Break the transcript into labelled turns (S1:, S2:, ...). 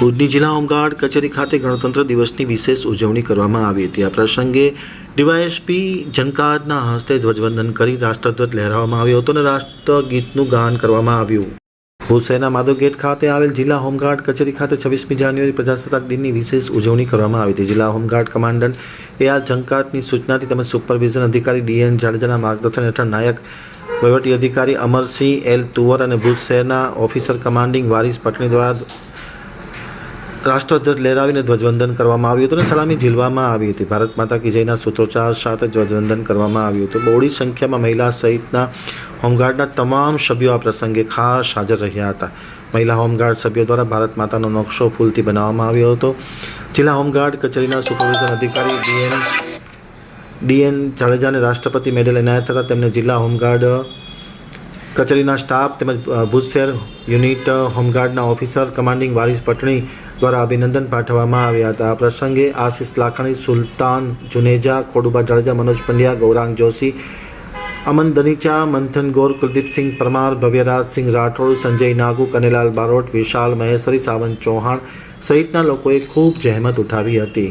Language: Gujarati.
S1: ભુજની જિલ્લા હોમગાર્ડ કચેરી ખાતે ગણતંત્ર દિવસની વિશેષ ઉજવણી કરવામાં આવી હતી. આ પ્રસંગે ડીવાયએસપી જનકાદના હસ્તે ધ્વજવંદન કરી રાષ્ટ્રધ્વજ લહેરાવવામાં આવ્યો હતો અને રાષ્ટ્રગીતનું ગાન કરવામાં આવ્યું. ભૂસેના માધવ ખાતે આવેલ જિલ્લા હોમગાર્ડ કચેરી ખાતે છવ્વીસમી જાન્યુઆરી પ્રજાસત્તાક દિનની વિશેષ ઉજવણી કરવામાં આવી હતી. જિલ્લા home guard commandant A R જંકાતની સૂચનાથી તેમજ સુપરવિઝન અધિકારી ડીએન જાડેજાના માર્ગદર્શન હેઠળ નાયક વહીવટી અધિકારી અમરસિંહ એલ તુવર અને ભુજ શહેરના ઓફિસર કમાન્ડિંગ વારિસ પટણી દ્વારા રાષ્ટ્રધ્વજ લહેરાવીને ધ્વજવંદન કરવામાં આવ્યું હતું અને સલામી ઝીલવામાં આવી હતી. ભારત માતા કી જયના સૂત્રોચ્ચાર સાથે ધ્વજવંદન કરવામાં આવ્યું હતું. બહોળી સંખ્યામાં મહિલા સહિતના હોમગાર્ડના તમામ સભ્યો આ પ્રસંગે ખાસ હાજર રહ્યા હતા. મહિલા હોમગાર્ડ સભ્યો દ્વારા ભારત માતાનો નકશો ફૂલથી બનાવવામાં આવ્યો હતો. જિલ્લા હોમગાર્ડ કચેરીના સુપરવિઝન અધિકારી ડીએન ડીએન જાડેજાને રાષ્ટ્રપતિ મેડલ એનાયત થતાં તેમને જિલ્લા હોમગાર્ડ કચેરીના સ્ટાફ તેમજ ભુજ શહેર યુનિટ હોમગાર્ડના ઓફિસર, કમાન્ડિંગ વારિસ પટણી દ્વારા અભિનંદન પાઠવવામાં આવ્યા હતા. આ પ્રસંગે આશિષ લાખણી, સુલતાન જુનેજા ખોડુબા જાડેજા, મનોજ પંડ્યા, ગૌરાંગ જોશી, અમન દનીચા, મંથન ગોર, કુલદીપસિંહ પરમાર, ભવ્યરાજસિંહ રાઠોડ, સંજય નાગુ, કનેલાલ બારોટ, વિશાલ મહેશ્વરી સાવંત ચૌહાણ સહિતના લોકોએ ખૂબ જહેમત ઉઠાવી હતી.